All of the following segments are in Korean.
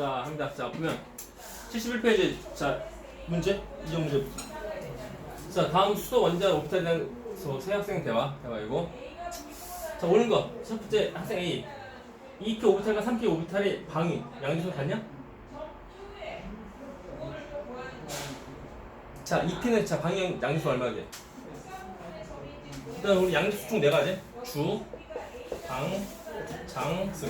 자, 합니다. 자, 보면 71페이지 자, 문제 이정 문제. 자, 다음 수도 원자 오피탈에 대해서 세 학생 대화 대화이고. 자, 오는 거. 첫 번째 학생 A. 2p 오비탈과 3p 오비탈의 방위 양수가 같냐? 자, 2p는 자 방위 양수 얼마게? 일단 우리 양수 총 네 가지. 주, 장, 장, 승.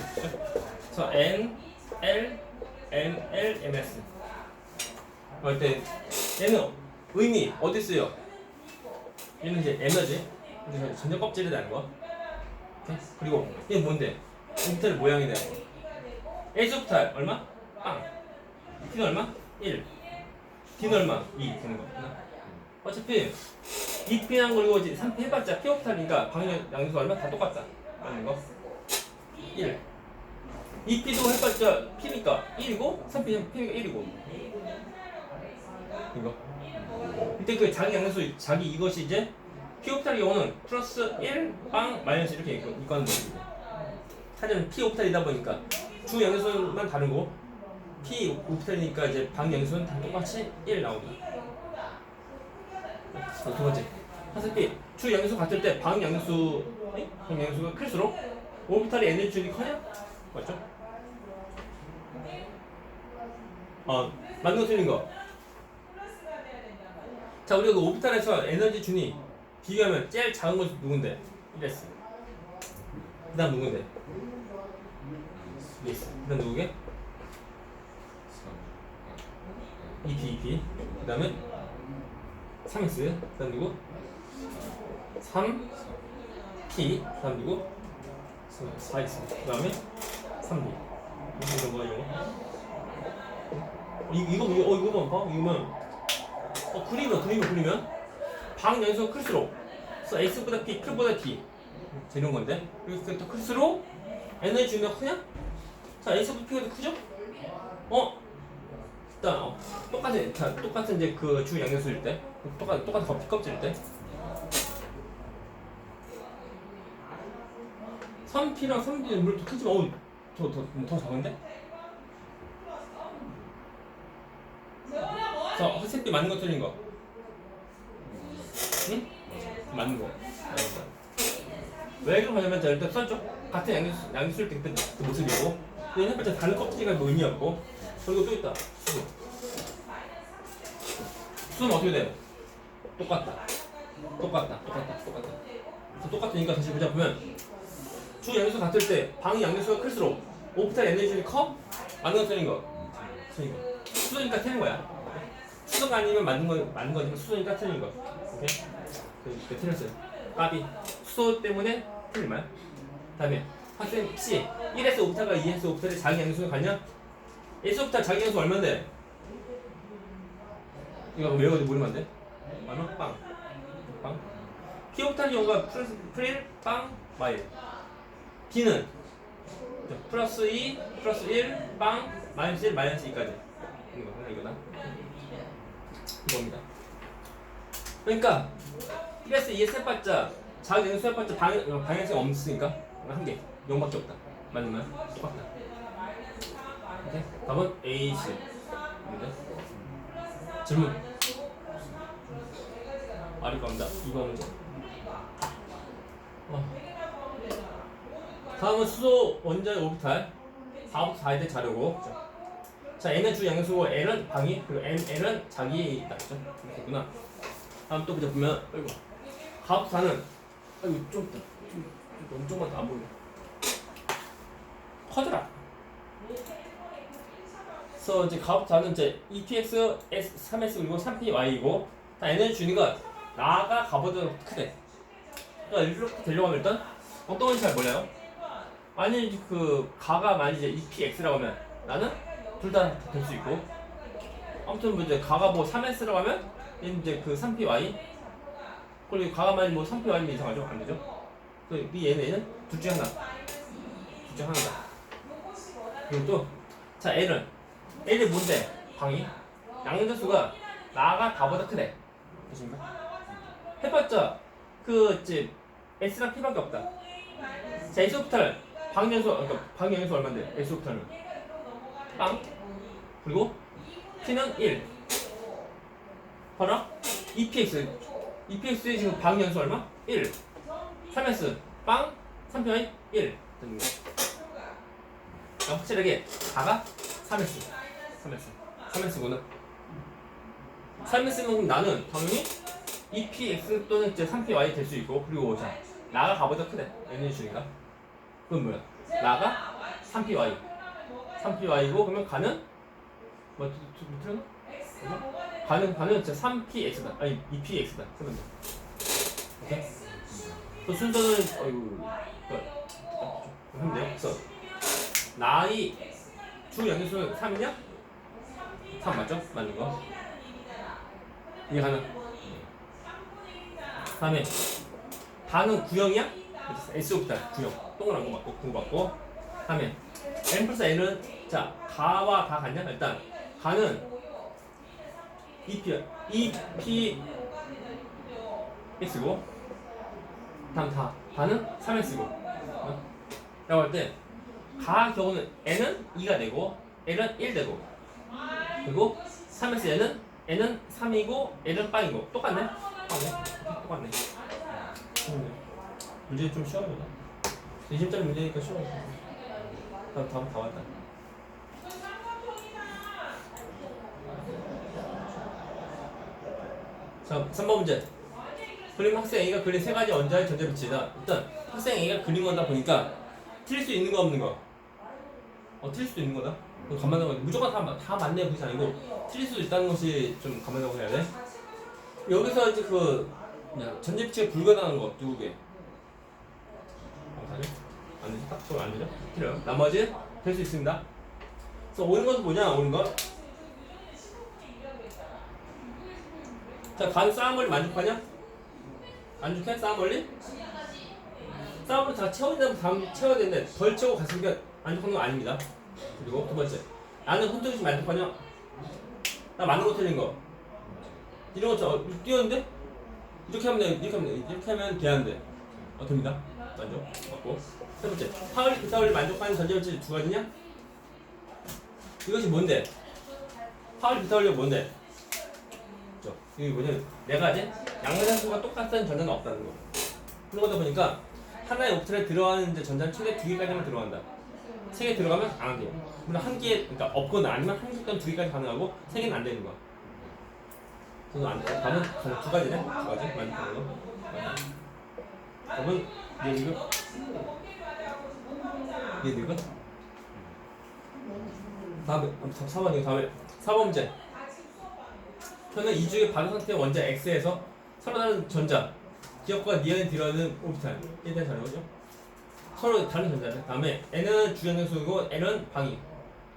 자, n, l, m, l, ms. 어, 이때 얘는 의미 어디 쓰여? 얘는 이제 에너지. 그래서 전자 껍질에 대한 거. 그리고 얘 뭔데? 오비탈 모양에 대한 거. S오비탈 얼마? 빵. T는 얼마? 1. D는 얼마? 2 되는 거구나. 어차피 2P랑 그리고 이제 3P 해봤자 P오비탈이니까 방향 양수 얼마? 다 똑같다. 맞는 거. 1. 2P도 해봤자 P니까 1이고 3P는 P니까 1이고. 이거. 이때 그 자기 양수 자기 이것이 이제 P오비탈의 경우는 플러스 1, 빵, 마이너스 이렇게 있고 이거는 것이고 하지만 P오비탈이다 보니까 주 양수만 다르고 P 오비탈이니까 이제 방 양수는 다 똑같이 1 나옵니다. 자, 두 번째. 하스피 주 양수 같을 때 방 양수 에? 방 양수가 클수록 오비탈의 에너지 준이 커냐? 맞죠? 어, 맞는 거 틀린 거. 자, 우리가 그 오비탈에서 에너지 준이 비교하면 제일 작은 것이 누군데? 1S. 그 다음 누군데? 2S. 그 다음 누구게? 2P, 2P. 그 다음에 3S. 그 다음 누구? 3, P. 그 다음 누구? 4X. 그 다음에 3B. 이거 뭐야, 이거? 이, 이거, 어, 이거만 봐. 이거만. 어, 그리면, 그리면, 그리면. 방 연수가 클수록. 그래서 X보다 P, Q보다 D. 되는 건데. 그래서 또 클수록 에너지 주면 크냐? 자, X보다 P가 더 크죠? 어? 일단, 어, 똑같은, 자, 똑같은 이제 그 주 양元수일 때. 똑같은, 똑같은 껍- 껍질일 때. 3P랑 3D는 물더 크지만, 어우, 더, 더, 더 작은데? 자, 허세띠 맞는 거 틀린 거. 응? 맞는 거. 왜 그러냐면, 자, 일단 써줘. 같은 양수, 양수일 때 그때 그 모습이고, 근데 해봤자 다른 껍질이가 뭐 의미였고, 그리고 또 있다. 수. 수는 어떻게 돼? 똑같다. 똑같다. 똑같다. 똑같다. 똑같으니까 다시 보자 보면, 주 양수 같을 때, 방 양수가 클수록, 오프탈 에너지가 커? 거 틀린 거. 틀린 거. 수도니까 틀린 거야. 수도가 아니면 맞는 거 맞는 거지만 수도니까 틀린 거. 오케이? 그, 그 틀렸어요. 까비. 수도 때문에 틀린 말. 다음에 학생 C 1에서 5부터가 2에서 5부터의 자기 양수가 같냐? 1에서부터 자기 양수 얼마인데? 이거 외워도 모르면 안 돼? 얼마? 빵. 빵. P오부터 경우가 프릴 빵 마일. D는 플러스 2, 플러스 1, 빵, 마이너스 1, 마이너스 2까지. 이거구나, 이거다. 이겁니다. 그러니까 1에서 2에 세봤자 자기 연수 해봤자 방향, 방향性없으니까 한 개, 0밖에 없다. 맞는 말? 똑같다. 오케이? 답은 A, C. 입니다. 질문. 아리 겁니다. 2번 문제. 어. 다음은 수소 원자의 오비탈. 4부터 4에 대해 자료고. 자, 자 N은 주 양수고 L은 방위 그리고 M, L은 자기에 있다. 그죠? 있구나. 다음 또 보자 보면 아이고. 4는. 아이고 좀, 좀, 좀 너무 조금만 더안 보이네. 커져라. 그래서 이제 4는 이제 EPX, S, 3S 그리고 3PY이고. 다 N은 주니까 나가 가보다 크대 그러니까 이렇게 되려고 하면 일단 어떤 건지 잘 몰라요 만약에 그 가가 만약 이제 EPX라고 하면 나는 둘 다 될 수 있고 아무튼 뭐 이제 가가 뭐 3S라고 하면 이제 그 3PY 그리고 가가 만약 뭐 3PY면 이상하죠? 안 되죠? 그 얘는 얘는 둘 중에 하나 둘 중에 하나다 그리고 또 자 L은 L이 뭔데? 방이 양자수가 나가 다보다 크대 되십니까? 해봤자 그 이제 S랑 P밖에 없다 자 S부터 방연수 그러니까 방연수 얼마인데? S부터는 빵? 그리고 P는 1 봐라. EPX EPX의 지금 방 연수 얼마? 1 3S 빵? 3편이 1 되는 확실하게 다가 3S 3S 3S구나. 3S는 나는 당연히 EPX 또는 이제 3PY 될 수 있고 그리고 자 나가 가보다 크네 N의 중인가? 그건 뭐야? 나가 3PY 3PY고 그러면 가는 뭐 틀렸나? 가는 가는 진짜 3PX다 아니 2PX다 쓰면 돼 오케이? 또 순서는 어이구 하면 돼요 그래서 나이 주 연수는 3이냐? 3 맞죠? 맞는 거 이게 가능 다음에 반은 구형이야? S부터 구형 동그란 거 맞고 그거 맞고 다음에 N 플러스 N은 자 가와 가 같냐? 일단 가는 EP EP X고 다음 다 다는 3X고 어? 라고 할 때 가 경우는 N은 2가 되고 L은 1 되고 그리고 3X N은 N은 3이고 L은 빵이고 똑같네? 똑같네? 똑같네 음. 문제 좀 쉬워요 20짜리 문제니까 쉬워요 다음 다음 다 왔다. 자 3번 문제. 그림 학생 A가 그린 세 가지 원자의 전자빛이다. 일단 학생 A가 그린 거다 보니까 틀릴 수 있는 거 없는 거. 어, 틀릴 수도 있는 거다. 감안하고 무조건 다, 다 맞네 그게 아니고 틀릴 수도 있다는 것이 좀 감안하고 해야 돼. 여기서 이제 그 뭐냐, 전자빛이 불가능한 거두 개. 어, 사실 안 되죠? 딱 소리 안 되죠? 틀려요. 나머지 될 수 있습니다. 그래서 오는 것은 뭐냐? 오는 것. 자, 간 싸움을 만족하냐? 만족해? 싸움을리? 싸움을 다 채워진다면 다음 채워야 되는데 덜 채우고 갔으니까 만족하는 거 아닙니다. 그리고 두 번째, 나는 혼자서 만족하냐? 나 맞는 거 틀린 거. 이런 거 어, 띄웠는데? 이렇게 하면 돼, 이렇게 하면 돼, 이렇게 하면 돼안 돼 어, 됩니다. 만족. 맞고. 세 번째, 파울리 기타울리 만족하는 전자물질 두 가지냐? 이것이 뭔데? 파울리 기타울리가 뭔데? 저, 이게 뭐냐면, 내가 이제 양면산소가 똑같은 전자는 없다는 거. 그런 거다 보니까, 하나의 옵틀에 들어가는 이제 전자는 최대 두 개까지만 들어간다. 세 개 들어가면 안 돼요. 물론 한 개, 그러니까 없거나 아니면 한개 또는 두 개까지 가능하고, 세 개는 안 되는 거야. 그건 안 돼. 답은 두- 두 가지네. 두 가지. 다른 거. 답은 얘 이거? 얘 이거? 다음 4번 이거 다음 4번째 현은 이 중에 반응 상태의 원자 X에서 서로 다른 전자 기억과 니은이 들어있는 오피탈 일단 잘 나오죠? 서로 다른 전자네 다음에 N은 주연능수이고 L은 방이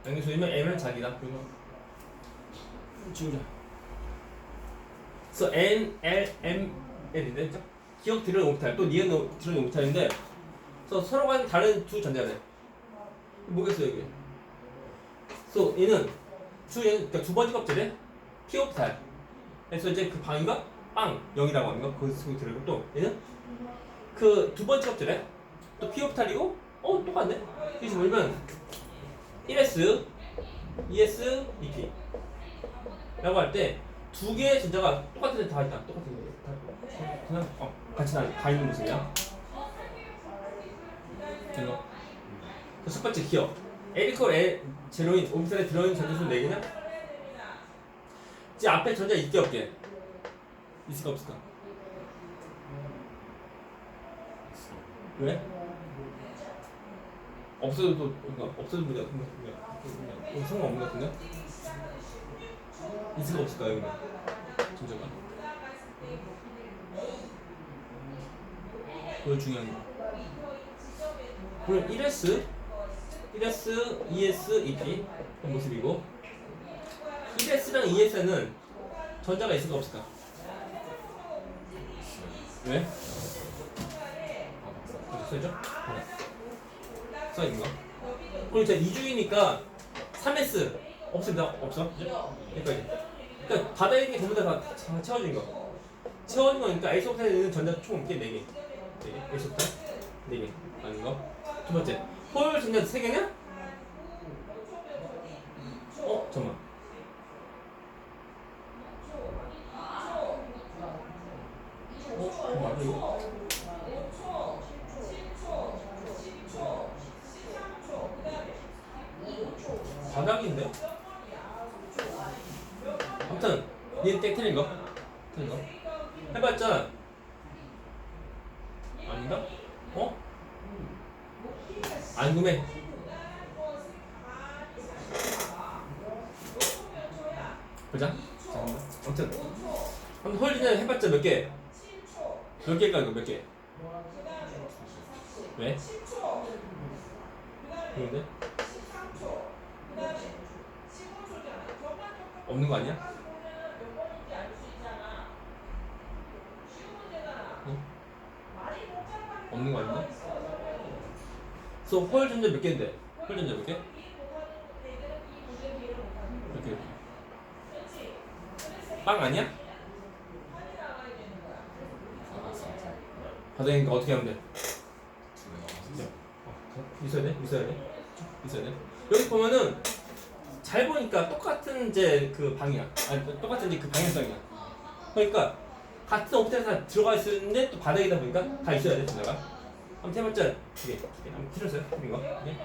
양수이면 M은 자기다 그리고 지우자 그래서 N, L, M, L이 됐죠? 기억 들은 오비탈 또 니은 오- 들은 오비탈인데 그래서 서로가 다른 두 전자네 뭐겠어요 이게? 그래서 얘는 주 그러니까 두 번째 껍질에 P 오비탈 그래서 이제 그 방위가? 빵 0이라고 하는 거? 거기서 쓰고 들고 또 얘는 그 두 번째 껍질에 또 P 오비탈이고 어 똑같네. 이게 뭐냐면 1S, 2S, 2P 라고 할때 두 개의 전자가 똑같은 데 다 있다. 똑같은 데. 다 그냥 어, 같이 다, 다 있는 모습이야. 이거. 그첫 번째 기억. 에리컬 에 제로인 오비살에 들어있는 전자수 4개냐? 이제 앞에 전자 있게 없게? 있을까 없을까? 왜? 없어도 또 그러니까 없어도 문제 그러니까 그러니까 상관없는 것 같은데? 있을까 없을까 여기는 전자가 그거 중요한 거. 그럼 1S 1S, 2S, 2P 그 모습이고. 1S랑 2S는 전자가 있을까 없을까? 왜? 어디 써있죠? 써있는 거. 그리고 이제 2주이니까 3S 없습니다? 없어? 여기까지 그러니까 바다에 있는 게 전부 다, 다 차- 채워진 거 채워진 거니까 있는 전자 총 이게 4개 4개 S옥탄 4개 아닌 거 두 번째 포열 전자 3개냐? 어? 잠깐만. 어? 맞아 이거? 바닥인데? 얘땡 틀린 거 틀린 거 해봤자 아닌가? 어? 안 궁금해 보자 아무튼 한번 홀리는 해봤자 몇 개? 몇 개일까 이거 몇 개? 왜? 그런데? 없는 거 아니야? 응? 아닌가? 그래서 홀 전자 몇 개인데? 홀 전자 몇 개? 몇 개? 빵 아니야? 바닥이니까 어떻게 하면 돼? 어, 있어야 돼? 있어야 돼? 있어야 돼? 여기 보면은 잘 보니까 똑같은 이제 그 방이야. 아니 똑같은 이제 그 방향성이야. 그러니까 같은 옵션에 들어가 있는데 또 바닥이다 보니까 다 있어야 돼 전자가. 한번 해봤자 두개 한번 틀렸어요 이거. 네.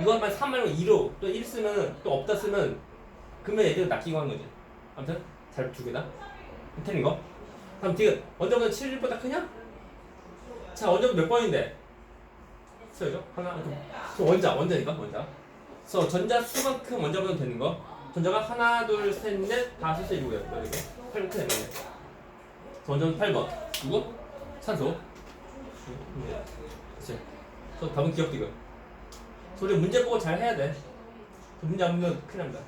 이거 한번 3 말고 2로 또 1 쓰면 또 없다 쓰면 그러면 애들 낚이고 하는 거지. 아무튼 잘 두 개다. 틀린 거. 그럼 지금 원자보다 7보다 크냐? 자 원자보다 몇 번인데? 써야죠. 하나, 둘. 원자, 원자니까 원자. 그래서 전자 수만큼 원자보다 되는 거. 전자가 하나, 둘, 셋, 넷, 다섯, 여섯, 일곱, 여덟, 이렇게. 8번 되네. 원자는 8번. 누구? 산소. 그치. 그래서 답은 기억. 그래서 우리 문제 보고 잘 해야 돼. 그 문제 안 보면 큰일 납니다.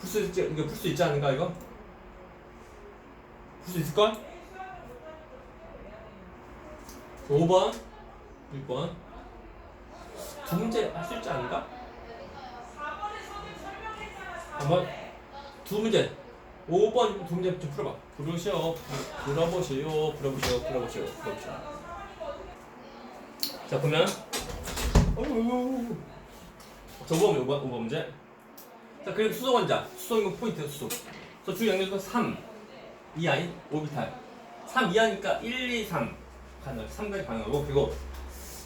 풀수 있지, 이거 풀 수 있지 않은가, 이거? 풀 수 있을걸? 5번, 6번. 두 문제 할 수 있지 않을까? 한번 두 문제. 5번 두 문제 좀 풀어봐. 부르시오, 부- 불어보시오, 불어보시오, 불어보시오, 불어보시오. 자, 보면. 저 보면 5번, 5번 문제. 자, 그리고 수소 원자, 수소 이거 포인트 수소. 그래서 주 영역은 3, 2i, 오비탈. 3 이하니까 1, 2, 3 가능, 3까지 가능하고 그리고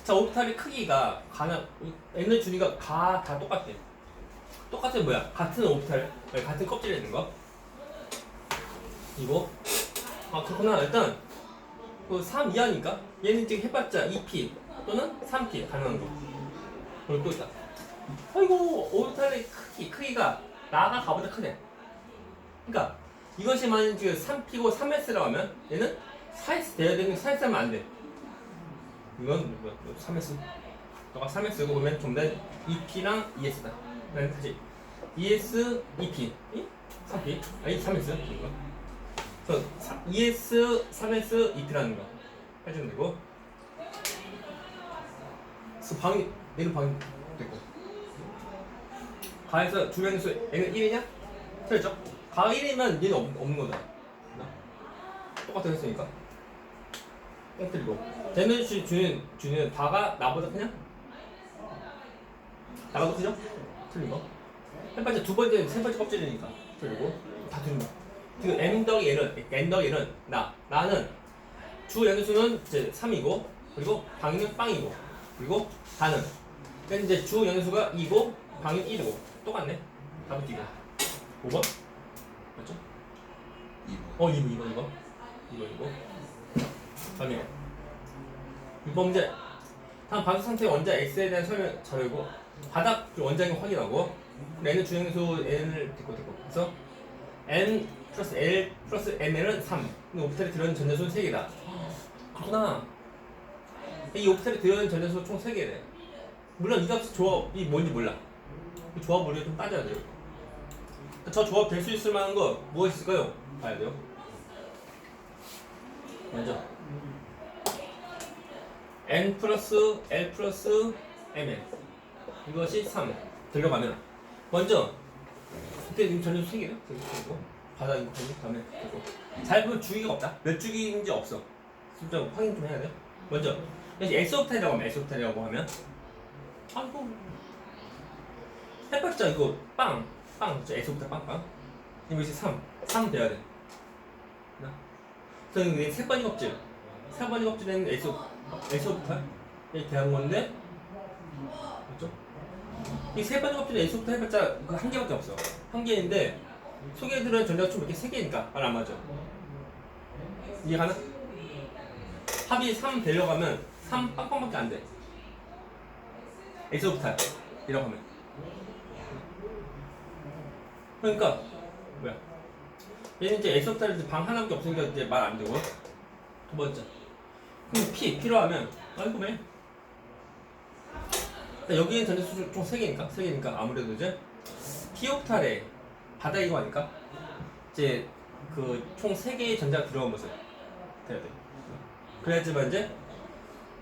자 오비탈의 크기가 가능, 에너지 준위가 다, 다 똑같대. 똑같은 뭐야? 같은 오비탈, 같은 껍질에 있는 거. 이거 아 그렇구나. 일단 그3 이하니까 얘는 지금 해봤자 2p 또는 3p 가능한 거. 그리고 또 있다. 아이고 오비탈의 크기 크기가 나가 가보다 크네. 그러니까 이것이 만약 지금 3P고 3S라고 하면 얘는 4S 돼야 되는 4S 하면 안 돼. 이건 뭐야? 3S. 너가 3S고 보면 좀더 2P랑 2S다. 그다음에 다시 2S, 2P, 이? 3P, 아니 3S 이거. 그래서 2S, 3S, 2P라는 거 해주면 되고. 그래서 방이 얘는 방이 됐고. 가에서 주변수 N은 1이냐? 틀렸죠? 가가 1이면 얘는 없, 없는 거다. 나? 똑같은 했으니까. 땡 틀리고. 데너시 주는, 주는 다가 나보다 크냐? 나가 더 크죠? 틀린 거. 첫 번째, 두 번째, 세 번째 껍질이니까. 틀리고. 다 틀린 거. 그 M 더하기 L은, N 더하기 L은 나. 나는 주 연수는 이제 3이고, 그리고 방위는 빵이고, 그리고 다는. 그러니까 이제 주 연수가 2고, 방위는 1이고. 똑같네. 답은 띄고. 5번? 맞죠? 2번. 어, 2번, 2번, 2번. 2번, 2번. 다음이요. 6번 문제. 다음 반수 상태 원자 X에 대한 설명 자료고, 바닥 그 원장이 확인하고, N은 주행수 N을 듣고 듣고. 그래서 N 플러스 L 플러스 ML은 3. 이 오피탈이 들어있는 전자수는 3개다. 그렇구나. 이 오피탈이 들어있는 전자수 총 3개래. 물론 이값 조합이 뭔지 몰라. 이 조합 우리가 좀 따져야 돼요. 저 조합 될 수 있을 만한 거 뭐가 있을까요? 봐야 돼요. 먼저 n 플러스 l 플러스 mn 이것이 3 들어가면 먼저 그때 지금 전혀 세 개요. 바닥 이거 다음에 그리고 잘 보면 주기가 없다. 몇 주기인지 없어. 진짜 확인 좀 해야 돼. 먼저 그래서 오프타이라고 하면 오프타이라고 하면 아이고 해봤자 이거 빵! 빵! 오프타 빵빵 이거 이제 3 3 돼야 돼 나. 그래서 이게 세 번이 껍질 세 번이 껍질에는 S 오프타 이렇게 대한 건데 맞죠? 이세 번이 껍질에 오프타 해봤자 그 한 개밖에 없어 한 개인데 들어있는 전자가 총 이렇게 세 개니까 말 안 맞아 이해 가나? 합이 3 되려고 하면 3 빵빵밖에 안 돼. 엑소부터 이라고 하면. 그러니까 뭐야? 얘는 이제 엑소부터를 방 하나밖에 없으니까 이제 말 안 되고 두 번째. 그럼 P 필요하면 아이고 매. 여기는 전자수 총 3개니까 3개니까 아무래도 이제 P옥탈에 바다 이거 아닐까? 이제 그총 3개의 전자가 들어간 모습 돼야 돼. 그래야지만 이제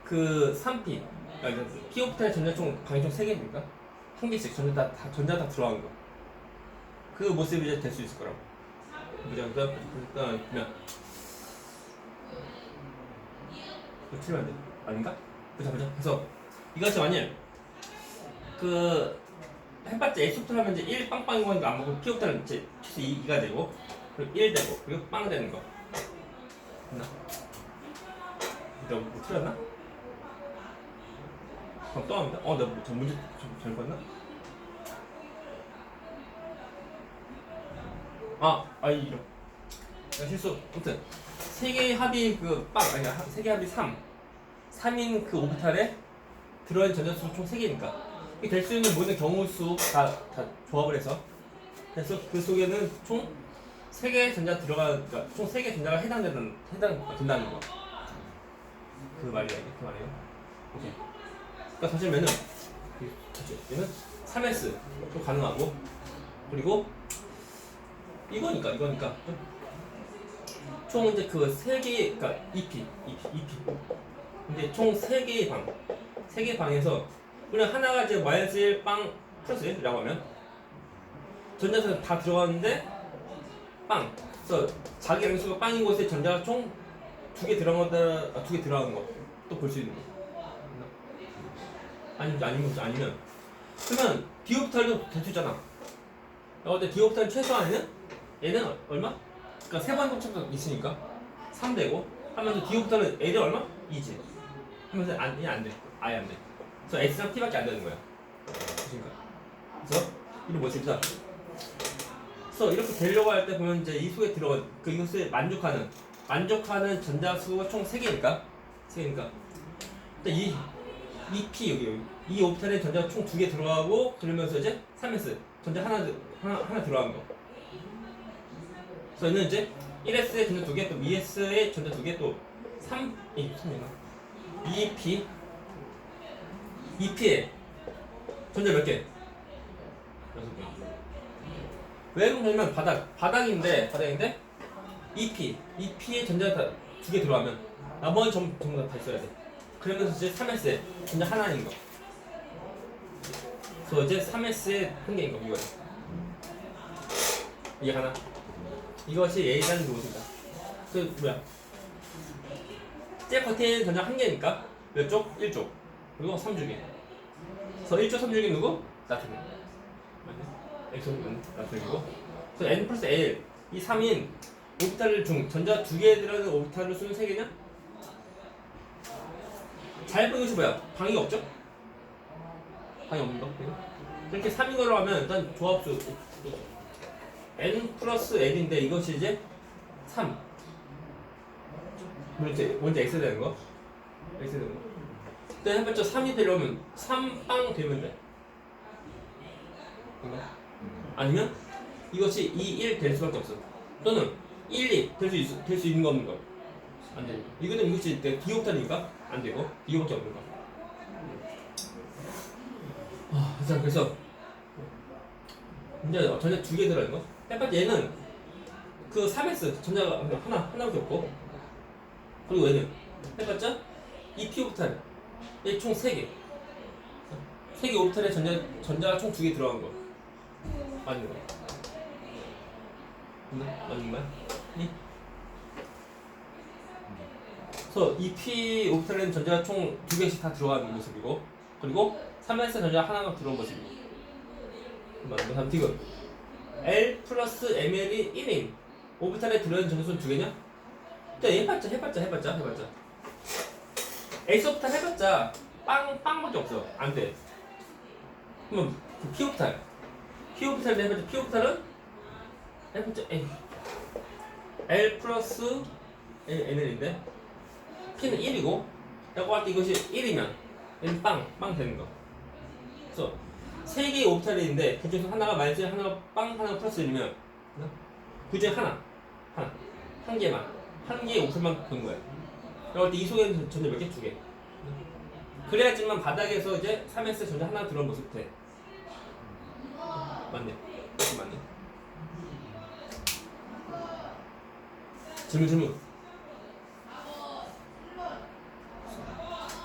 그 3P 그러니까 P오프탈 전자 총 방이 총 3개니까 한 개씩 전자 다, 다 전자 다 들어간 거. 그 모습이 이제 될 수 있을 거라고. 보자 그다음 그다음 그냥 안 돼. 아닌가? 보자 보자. 그래서 이것이 만일 그 해봤자 X부터 하면 이제 1 빵빵인 거니까 안 먹고 P부터는 이제 최소 2, 가 되고 그리고 1 되고 그리고 빵 되는 거. 됐나? 내가 뭐 틀렸나? 그럼 또 합니다. 어, 내가 뭐, 저 문제 좀 잘못 봤나? 아, 아, 이런. 야, 실수. 아무튼, 세 개의 합이 그 빵, 아니, 하- 세 개의 합이 3. 3인 그 오비탈에 들어있는 전자수 총 3개니까. 이될수 있는 모든 경우 수 다, 다 조합을 해서. 그래서 그 속에는 총 3개의 전자 들어가, 그러니까 총 3개의 전자가 해당되는, 해당 된다는 거. 그 말이야, 그 말이에요. 오케이. 그러니까 사실 얘는, 사실 얘는 3S도 가능하고, 그리고 이거니까, 이거니까. 총 이제 그 세 개의, 그러니까 EP, EP, EP. 근데 총 세 개의 방, 세 개의 방에서 그냥 하나가 이제 마이너스 1, 빵, 플러스 1이라고 하면 전자수 다 들어갔는데 빵. 그래서 자기 양수가 빵인 곳에 전자가 총 두 개 들어간 거다, 아, 두개 들어간 거 또 볼 수 있는 거. 아니면 아니면 아니면 그러면 수 있잖아. 근데 디옵탈 최소한에는 얘는 얼마? 그러니까 세번 곱차가 있으니까 3 되고 하면서 디옵탈은 L이 얼마? 2지. 하면서 안, 얘안 돼. 아예 안 돼. 그래서 S랑 T밖에 안 되는 거야. 그러니까. 그래서 이거 뭐지다. 그래서 이렇게 되려고 할 때 보면 이제 이 속에 들어가 그 이것을 만족하는 만족하는 전자수가 총 3개니까 3개니까 일단 이, 이 P 여기 여기 이 오피탈에 전자가 총두 개 들어가고 그러면서 이제 3S 전자 하나 들- 하나 하나 들어간 거. 그래서 이제 1S에 전자 두 개, 또 2S에 전자 두 개, 또 3, 이 3인가? 2P 2P에 전자 몇 개? 여섯 개. 왜 그러냐면 바닥 바닥인데 바닥인데 EP EP에 전자가 두개 들어가면 나머지 전, 전부 다, 다 있어야 돼. 그러면서 이제 3S에 전자 하나인 거. 그래서 이제 3S에 한 개인 거 이거. 이게 하나. 이것이 A라는 로드다. 그 뭐야? 제 커튼 전자 한 개니까 몇 쪽? 1쪽. 그리고 3주기. 그래서 1쪽 3주기 누구? 나트륨. 엑소는 나트륨이고. 그래서 N 플러스 L 이 3인 오비탈을 중 전자 두개 들어가는 오비탈을 쓰는 세 개냐? 잘 보는 것이 뭐야? 방이 없죠? 방이 없는 거. 그렇게 3인 걸로 하면 일단 조합수 n 플러스 n인데 이것이 이제 3. 이제 먼저 x 되는 거. x 되는 거. 그때 해봤자 3이 되려면 3빵 되면 돼. 아니면 이것이 2, 1 될 수밖에 없어. 또는 1, 2 될수 될수 있는 거 없는 거. 안 돼. 이거는 이것이 디옥타니까 안 되고 디옥밖에 없는 거. 아, 자 그래서 이제 전자 두 개 들어있는 거. 해봤자 얘는 그 3S 전자가 하나 하나밖에 없고 그리고 얘는 해봤자 2피옥탄 1총 3개. 3개 오비탈에 전자, 전자가 총 2개 들어간 거. 맞는 거. 맞나? 맞는 거야? 예? 그래서 이 P 오비탈에는 전자가 총 2개씩 다 들어간 모습이고, 그리고 3S 전자 하나가 들어온 모습이고. 맞는 거. 이거. L 플러스 ML이 1인. 오브탈에 들어있는 전자수는 2개냐? 일단 해봤자, 해봤자, 해봤자, 해봤자. 오비탈 해봤자 빵 빵밖에 없어. 안 돼. 그러면 그 P 오비탈 P 오비탈 해봤자 P 오비탈은 해봤자 A. L 플러스 NL인데 P는 1이고 라고 할 때 이것이 1이면 얘는 빵, 빵 되는 거. 그래서 세 개의 오비탈이 있는데 그 중에서 하나가 마이너스 하나가 빵, 하나가 플러스 1이면 그 중에 하나, 하나, 한 개만. 한 개의 오비탈만 보는 거야 라고 할때이 속에는 전자 몇 개? 두 개. 그래야지만 바닥에서 이제 3s 전자 하나 들어온 모습 돼. 맞네. 맞네. 질문 질문.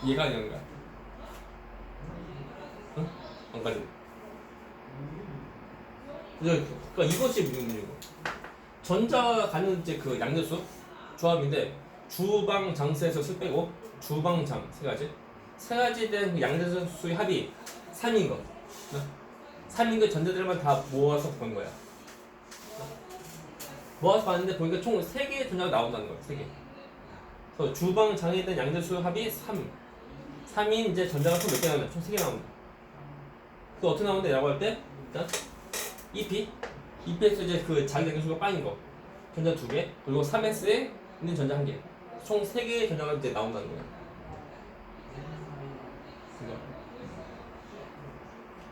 안 가는 거야? 응? 안 가지. 그러니까 이것이 문제고. 전자가 가는 이제 그 양자수 조합인데 주방 장세에서 수 빼고 주방 장세 가지 세 가지에 대한 그 양자수의 합이 3인 거. 3인 거 전자들만 다 모아서 본 거야. 모아서 봤는데 보니까 총 3개의 전자가 나온다는 거야. 3개. 그래서 주방 장에 대한 양자수 합이 3. 3인 이제 전자가 총 몇 개 나오냐? 총 3개 나온다. 그 어떻게 나오는데 라고 할 때 일단 EP EP에서 이제 그 자기 양자수가 빵인 거. 전자 2개 그리고 3S에 있는 전자 1개. 총 3개의 전자가 이제 나온다는 거야. 이거.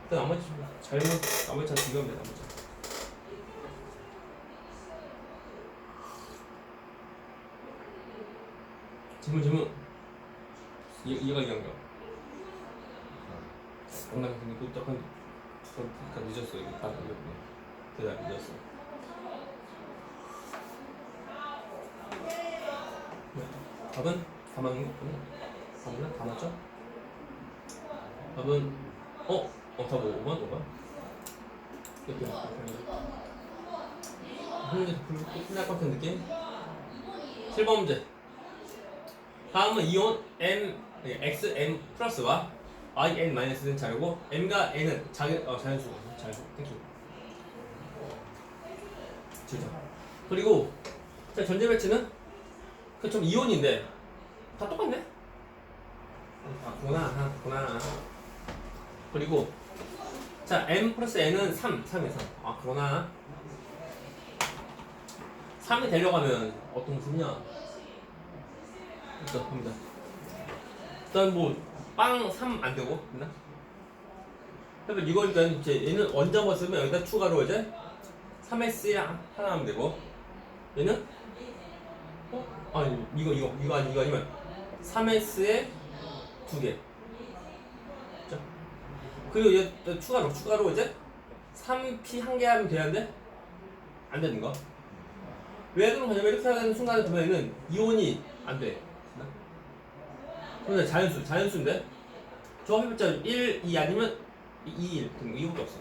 일단 나머지 잘못 나머지 잘 비교하면 돼 나머지. 질문 질문. 이 이해가 이해한 거. 뭔가 근데 그 약간 좀 약간 늦었어 이거 딱 늦었네. 대답 늦었어. 답은 다 맞는 거 없구나. 답은 다 맞죠? 답은 어? 어, 답 5번? 5번? 이렇게 풀고 끝날 것 같은 느낌? 7번 문제 다음은 이온 M, 아니, X, M 플러스와 I, N 마이너스는 자유고 M과 N은 자유, 어, 자연수고 자연수 땡큐 진짜 그리고 자 전제 배치는 그 좀 이온인데. 다 똑같네? 아 구나 아, 구나. 그리고 자 m 플러스 n은 3 3에 3 아 그러나. 3이 되려고 하면 어떤 모습이냐 일단 봅니다. 일단 뭐빵 3 안 되고 있나? 그러면 이거 일단 이제 얘는 원자 모습은 여기다 추가로 이제 3s에 하나 하면 되고 얘는 어? 아니 이거 이거 이거 아니 이거 아니면 3s에 두 개. 자. 그리고 얘또 추가로 추가로 이제 3p 한 개 하면 되는데 안 되는 거. 왜 그런 거냐면 이렇게 하는 순간에 보면은 이온이 안 돼. 근데 자연수 자연수인데 조합 해봤자 1, 2 아니면 2, 1등 이거밖에 없어.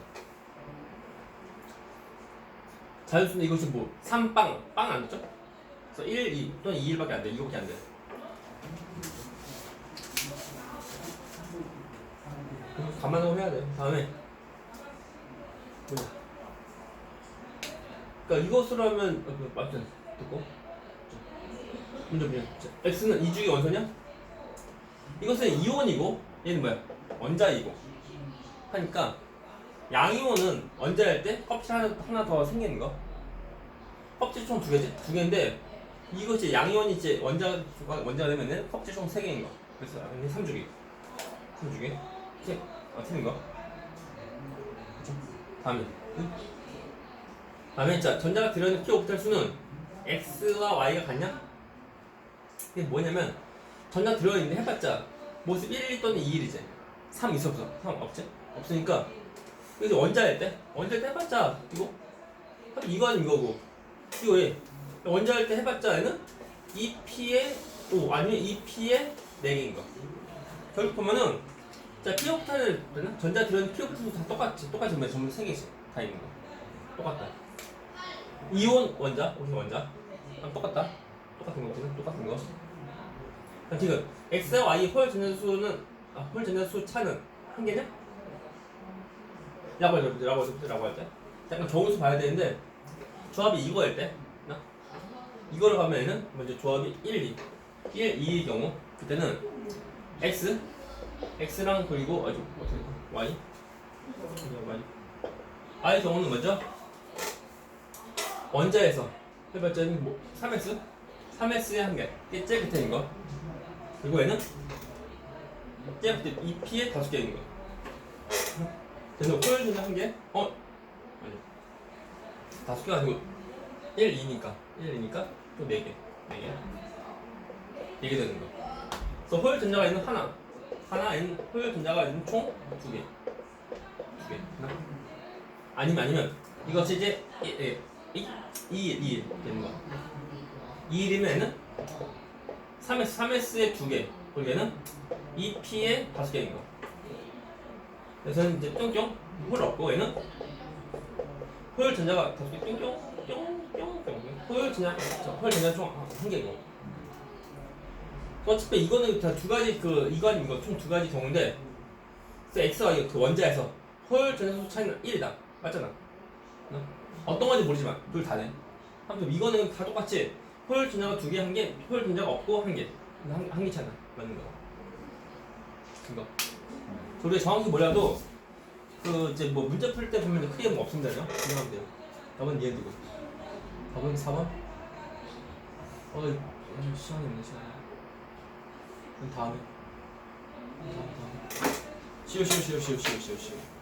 자연수인데 이것이 뭐 3빵 빵안 됐죠? 그래서 1, 2 또는 2, 1밖에 안 돼. 이거밖에 안 돼. 감안하고 해야 돼. 다음에? 그러니까 이것으로 하면 어, 그, 맞죠? 듣고 먼저 그냥 자, x는 이중의 원소냐? 이것은 이온이고 얘는 뭐야? 원자이고 하니까 양이온은 원자일 때 껍질 하나, 하나 더 생기는 거 껍질 총 두 개지? 두 개인데 이것이 양이온이 이제 원자가 원자가 되면은 껍질 총세 개인 거 그래서 아, 삼주기 삼주기 이렇게 어, 틀린 거. 그쵸? 다음에. 응? 다음에 자 전자가 들어있는 p 오비탈 수는 x와 y가 같냐? 이게 뭐냐면 전자 들어있는데 해봤자 모습 1 또는 2일이지. 3 있어 없어? 3 없지? 없으니까 이제 원자일 때 원자일 때 해봤자 이거 이거 아니면 이거고 이거 얘 원자일 때 해봤자 얘는 2p의 5 아니면 2p의 4개인 거. 결국 보면은 자, 피오프타를 전자 들어있는 피오프타도 다 똑같지. 똑같이 뭐 전부 세 개씩 다 있는 거. 똑같다. 이온 원자, 우리 원자. 아, 똑같다. 똑같은 거거든. 똑같은 거. 그럼 지금 x와 y 홀 전자수는 아, 홀 전자수 차는 한 개냐? 라고 할때 라고 할때 라고 할 때 약간 정수 봐야 되는데 조합이 이거일 때 나? 이거를 가면은 먼저 조합이 1, 2 1, 2의 경우 그때는 x x랑 그리고 아주 어떻게 y? y. Y의 경우는 먼저 원자에서 해봤자는 뭐 3s 3s의 한개. 이게 제일 끝에 있는 거. 그리고 얘는 제일 끝에 2p의 다섯 개 있는 거. 그래서 호혈준의 한 개? 어? 아니. 다섯 개가 아니고 1, 2니까. 1, 2니까 또 4개 4개 4개 되는 거 그래서 호혈 전자가 있는 하나 하나 있는 호혈 전자가 있는 총 두 개. 두 개. 하나. 아니면 아니면 이것이 이제 이, 이, 이, 2, 2 되는 거. 2일이면 얘는 3S, 3S의 두 개. 그리고 얘는 2P의 다섯 개인 거. 그래서 이제 뿅뿅 홀 없고 얘는 호혈 전자가 다섯 개 뿅뿅 뿅뿅 뿅 호혈 전자 저, 호혈 전자 총한 개고. 어차피 이거는 다 두 가지 그 이건 이거 총 두 가지 경우인데 그래서 x와 그 원자에서 홀 전자수 차이는 1이다. 맞잖아. 어? 어떤 건지 모르지만 둘 다네 아무튼 이거는 다 똑같이 홀 전자가 두 개 한개홀 전자가 없고 한개한 개 차나 맞는 거. 그거. 우리가 정확히 몰라도 그 이제 뭐 문제 풀 때 보면 크게 뭐 없습니다요. 그냥 하면 돼요. 답은 이해 두고 답은 4번? 어 시간이 없네 시간이. 그럼 다음에. 다음 다음 쉬어 쉬어 쉬어 쉬어 쉬어 쉬어